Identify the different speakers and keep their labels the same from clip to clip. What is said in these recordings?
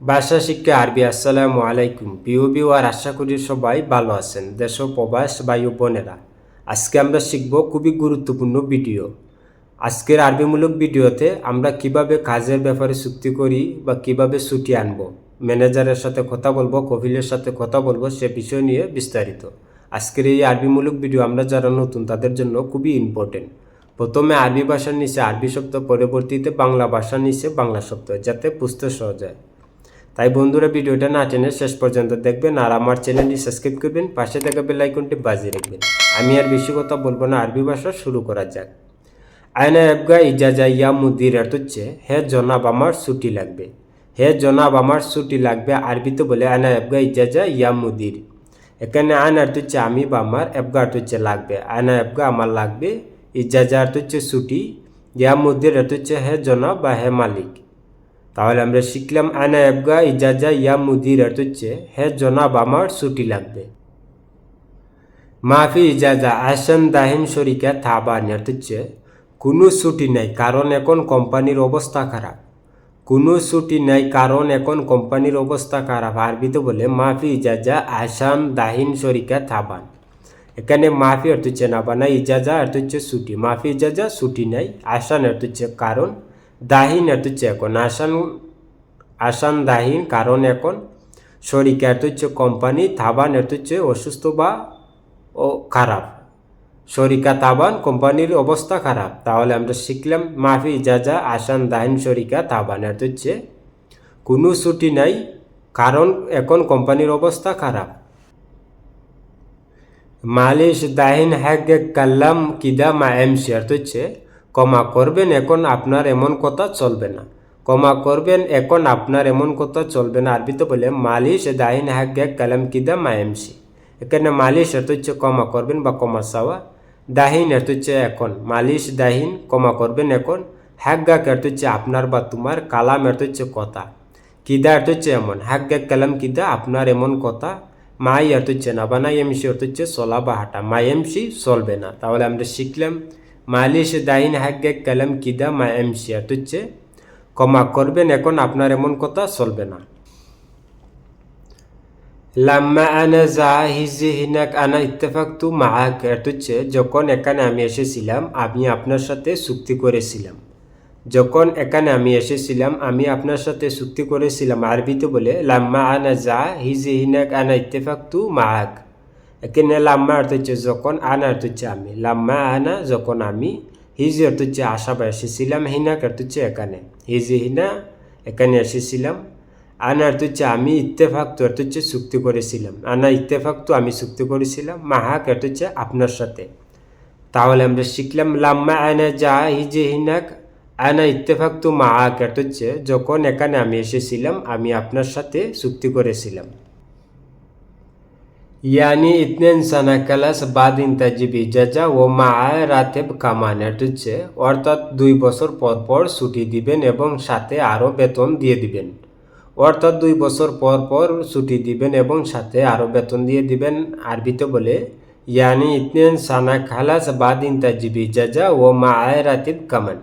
Speaker 1: ভাষা শিক্ষা আরবি, আসসালামু আলাইকুম। প্রিয় বিওয়ার আশা করি সবাই ভালো আছেন, দেশ প্রবাস বায়ু বোনেরা। আজকে আমরা শিখব খুবই গুরুত্বপূর্ণ ভিডিও। আজকের আরবিমূলক ভিডিওতে আমরা কীভাবে কাজের ব্যাপারে চুক্তি করি বা কীভাবে ছুটি আনব, ম্যানেজারের সাথে কথা বলব, কফিলের সাথে কথা বলব, সে বিষয় নিয়ে বিস্তারিত। আজকের এই আরবিমূলক ভিডিও আমরা যারা নতুন, তাদের জন্য খুবই ইম্পর্টেন্ট প্রথমে আরবি ভাষার নিচে আরবি শব্দ, পরবর্তীতে বাংলা ভাষার নিচে বাংলা শব্দ, যাতে বুঝতে সহজ হয়। তাই বন্ধুরা ভিডিওটা না টেনে শেষ পর্যন্ত দেখবেন আর আমার চ্যানেলটি সাবস্ক্রাইব করবেন, পাশে থাকা বেল আইকনটি বাজিয়ে রাখবেন। আমি আর বেশি কথা বলব না, আরবি ভাষা শুরু করা যাক। আয়না এবগা ইজাজা ইয়া মুদির হচ্ছে, হে জনাব, আমার ছুটি লাগবে। হে জনাব, আমার ছুটি লাগবে আরবিতে বলে আয়না এবগা ইজাজা ইয়া মুদির। এখানে আয়না হচ্ছে, আমি বা আমার এবগা হচ্ছে লাগবে। আয়না এবগা আমার লাগবে। ইজাজা হচ্ছে, ছুটি। ইয়া মুদির হচ্ছে, হে জনাব বা হে মালিক। তাহলে আমরা শিখলাম, আনা এবগা ইজাজা ইয়া মুদির হচ্ছে হে জনাব, আমার ছুটি লাগবে। মাফি ইজাজা আসান দাহিন শরিকা থাবান অর্থ হচ্ছে কোনো ছুটি নাই, কারণ এখন কোম্পানির অবস্থা খারাপ। কোনো ছুটি নাই, কারণ এখন কোম্পানির অবস্থা খারাপ। আরবিতে বলে, মাফি ইজাজা আসান দাহিন শরিকা থাবান এখানে মাফি অর্থ হচ্ছে না বানা ইজাজা অর্থ হচ্ছে ছুটি। মাফি ইজাজা ছুটি নাই, আসান অর্থ হচ্ছে কারণ দাহিন হচ্ছে এখন আসান আসান দাহিন, কারণ এখন শরিকা হচ্ছে কোম্পানি থাবান হচ্ছে অসুস্থ বা ও খারাপ। শরিকা তাবান কোম্পানির অবস্থা খারাপ। তাহলে আমরা শিখলাম মাফি ইজাজা আসান দাহিন শরিকা তাবান হচ্ছে কোনো ছুটি নাই, কারণ এখন কোম্পানির অবস্থা খারাপ। মালিশ, দাহিন হ্যাক কাল্লাম, কিদা, মা এমসি অর্থ হচ্ছে ক্ষমা করবেন এখন আপনার এমন কথা চলবে না। ক্ষমা করবেন এখন আপনার এমন কথা চলবে না। আরবিতে বলে, মালিশ দাহিন হ্যাক কালাম কিদা মা এমসি এখানে মালিশ অর্থ হচ্ছে ক্ষমা করবেন বা ক্ষমা চাওয়া। দাহিন অর্থ হচ্ছে এখন। মালিশ দাহিন ক্ষমা করবেন এখন। হ্যাক অর্থ হচ্ছে আপনার বা তোমার। কালাম অর্থ হচ্ছে কথা। কিদা অর্থ হচ্ছে এমন। হ্যাক কালাম কিদা, আপনার এমন কথা। মাই অর্থ হচ্ছে না বা নাই এমসি অর্থ হচ্ছে চলা বা হাঁটা। মাই এমসি চলবে না। তাহলে আমরা শিখলাম মালিশ দাহিন হ্যাক কালাম কিদা মা এমসি অর্থ হচ্ছে ক্ষমা করবেন এখন আপনার এমন কথা চলবে না। লাম্মা আনা যা হিজি হিনাক আনা ইত্তেফাক্তু মাহাক অর্থ হচ্ছে যখন এখানে আমি এসেছিলাম, আমি আপনার সাথে চুক্তি করেছিলাম। যখন এখানে আমি এসেছিলাম, আমি আপনার সাথে চুক্তি করেছিলাম, আরবিতে বলে, লাম্মা আনা যা হিজি হিনাক আনা ইত্তেফাক্তু মাহাক। এখানে লাম্মা অর্থ হচ্ছে যখন আনা অর্থ হচ্ছে আমি লাম্মা আনা যখন আমি হিজি অর্থ হচ্ছে আশা বা এসেছিলাম হিনাক অর্থ হচ্ছে এখানে হিজি হিনা এখানে এসেছিলাম আনা অর্থ হচ্ছে আমি ইত্তেফাক তো অর্থ হচ্ছে চুক্তি করেছিলাম আনা ইত্তেফাক তো আমি চুক্তি করেছিলাম মাহাক অর্থ হচ্ছে আপনার সাথে তাহলে আমরা শিখলাম লাম্মা আনা যা হিজে হিনাক আনা ইত্তেফাক তো মাহাক অর্থ হচ্ছে যখন এখানে আমি এসেছিলাম আমি আপনার সাথে চুক্তি করেছিলাম ইয়ানি ইতনেন সানা কালাস বাদ ইন্তাজিবি জাজা ও মা রাতেব কামান অর্থ হচ্ছে অর্থাৎ দুই বছর পর পর ছুটি দিবেন এবং সাথে আরও বেতন দিয়ে দিবেন অর্থাৎ দুই বছর পর পর ছুটি দিবেন এবং সাথে আরও বেতন দিয়ে দিবেন আরবিতে বলে ইয়ানি ইতনেন সানা খালাস বাদ ইন্তাজিবি জাজা ও মা আয় রাতিব কামান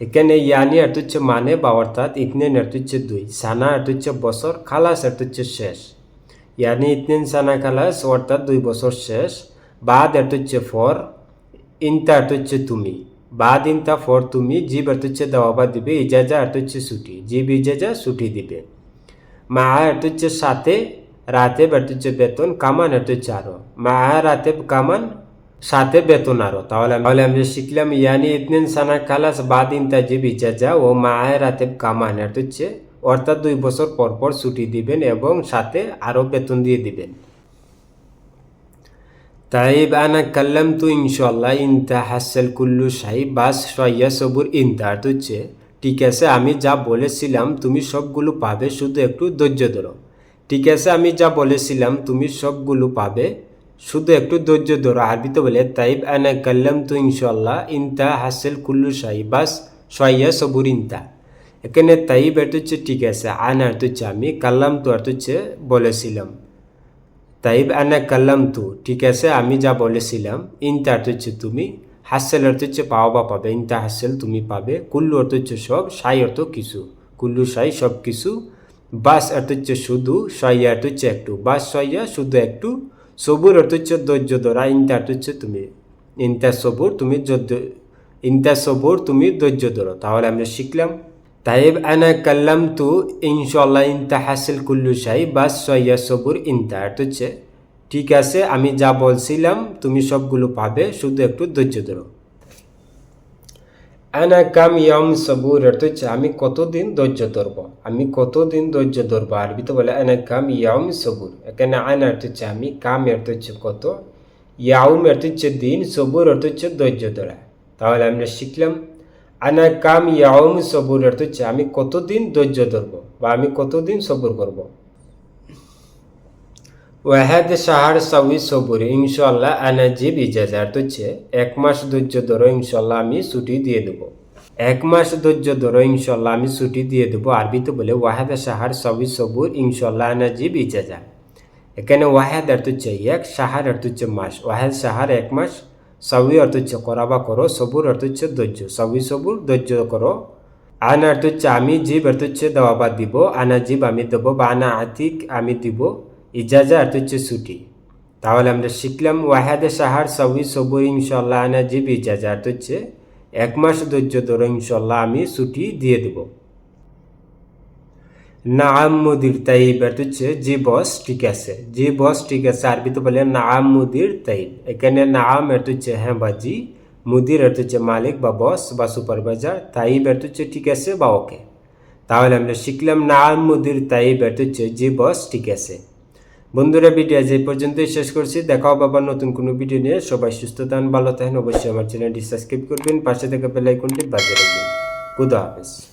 Speaker 1: এখানে ইয়ানি অর্থ হচ্ছে মানে বা অর্থাৎ ইতনেন অর্থ হচ্ছে দুই সানা অর্থ হচ্ছে বছর খালাস অর্থ হচ্ছে শেষ ইয়ানি ইতনেন সানা খালাস অর্থাৎ দুই বছর শেষ বাদ অর্থ হচ্ছে ফর ইনতা অর্থ হচ্ছে তুমি বাদ ইনতা ফর তুমি জিব অর্থ হচ্ছে দেওয়া বা দিবে ইজাজা অর্থ হচ্ছে ছুটি জিব ইজাজা ছুটি দিবে মা অর্থ হচ্ছে সাথে রাতে অর্থ হচ্ছে বেতন কামান অর্থ হচ্ছে আরও মা রাতে কামান সাথে বেতন আরও তাহলে তাহলে আমরা শিখলাম ইয়ানি ইতনেন সানা খালাস বাদ ইনতা জিব ইজাজা ও মা রাতে কামান অর্থ হচ্ছে অর্থাৎ দুই বছর পর পর ছুটি দিবেন এবং সাথে আরও বেতন দিয়ে দিবেন। তাইব আনা কাল্লাম তু ইনশাল্লাহ ইনতা হাসেল কুল্লু শাহি বাস সয়া সবুর ইনতা হচ্ছে ঠিক আছে, আমি যা বলেছিলাম তুমি সবগুলো পাবে, শুধু একটু ধৈর্য ধরো। ঠিক আছে, আমি যা বলেছিলাম তুমি সবগুলো পাবে, শুধু একটু ধৈর্য ধরো। আরবিতে বলে তাইব আনা কাল্লাম তু ইনশাল্লাহ ইনতা হাসেল কুল্লু শাহি বাস সয়া সবুর ইনতা এখানে তাইব অর্থ হচ্ছে ঠিক আছে আন অর্থ হচ্ছে আমি কাল্লাম তো অর্থ হচ্ছে বলেছিলাম। তাইব আনা কাল্লাম তু, ঠিক আছে, আমি যা বলেছিলাম ইনতা অর্থ হচ্ছে তুমি হাসেল অর্থ হচ্ছে পাওয়া বা পাবে, ইনতা হাসেল তুমি পাবে কুল্লু অর্থ সব সাই অর্থ কিছু, কুল্লু, সাই সব কিছু বাস অর্থ শুধু সইয়া অর্থ হচ্ছে একটু, বাস, সইয়া শুধু একটু সবুর অর্থ ধৈর্য ধরা ইনতা অর্থ হচ্ছে তুমি, ইনতা সবুর তুমি ইনতা সবুর তুমি ধৈর্য ধরো, তাহলে আমরা শিখলাম। তাইব আনা কাল্লাম তু ইনশাল্লাহ ইনতা হাসিল কুল্লু শাই বাস সইয়া সবুর ইনতা হচ্ছে ঠিক আছে, আমি যা বলছিলাম তুমি সবগুলো পাবে, শুধু একটু ধৈর্য ধরো। আনা কাম ইয়ম সবুর অর্থ হচ্ছে আমি কতদিন ধৈর্য ধরব؟ আমি কতদিন ধৈর্য ধরবো আরবিতে বলে আনা কাম ইয়ম সবুর এখানে আনা অর্থ হচ্ছে আমি কাম অর্থ হচ্ছে কত؟ ইয়াউম অর্থ হচ্ছে দিন সবুর অর্থ হচ্ছে ধৈর্য ধরা। তাহলে আমরা শিখলাম আনা কাম ইয়াউম সবুর অর্থ হচ্ছে, আমি কতদিন ধৈর্য ধরবো? বা আমি কতদিন সবুর করব? ওয়াহাদ সাহার সাউই সবুর ইনশাল্লাহ আনাজিব ইজাজা অর্থ হচ্ছে, এক মাস ধৈর্য ধরো ইনশাল্লাহ আমি ছুটি দিয়ে দেবো। এক মাস ধৈর্য ধরো ইনশাল্লাহ আমি ছুটি দিয়ে দেবো। আরবিতে বলে ওয়াহাদ সাহার সাউই সবুর ইনশাল্লাহ আনাজিব ইজাজা এখানে ওয়াহাদ অর্থ হচ্ছে এক, শাহার অর্থ হচ্ছে মাস। ওয়াহাদ সাহার এক মাস সাউই অর্থ করা বা করো, সবুর অর্থ ধৈর্য। সাউই সবুর, ধৈর্য করো। আন অর্থ হচ্ছে আমি জীব, অর্থ হচ্ছে দেওয়া বা দিব। আনা জীব আমি দেবো বা আনা আতিক আমি দিব। ইজাজা অর্থ হচ্ছে ছুটি। তাহলে আমরা শিখলাম, ওয়াহাদে সাহার সবই সবুর ইনশাল্লাহ আনা জীব ইজাজা। অর্থ হচ্ছে এক মাস ধৈর্য ধরো ইনশাল্লাহ আমি ছুটি দিয়ে দেব। নাম মুদির তাইব অর্থ হচ্ছে জি বস ঠিক আছে। জি বস ঠিক আছে আরবিতে বলে নাম মুদির তাইব এখানে নাম অর্থ হচ্ছে হ্যাঁ বা জি, মুদির অর্থ হচ্ছে মালিক বা বস বা সুপারভাইজার তাইব অর্থ হচ্ছে ঠিক আছে বা ওকে তাহলে আমরা শিখলাম নাম মুদির তাইব অর্থ হচ্ছে জি বস ঠিক আছে। বন্ধুরা ভিডিও আজ এই পর্যন্তই শেষ করছি। দেখাও বাবার নতুন কোনো ভিডিও নিয়ে। সবাই সুস্থ থাকেন, ভালো থাকেন। অবশ্যই আমার চ্যানেলটি সাবস্ক্রাইব করবেন, পাশে থেকে বেল আইকনটি বাজিয়ে রাখবেন। খুদা হাফেজ।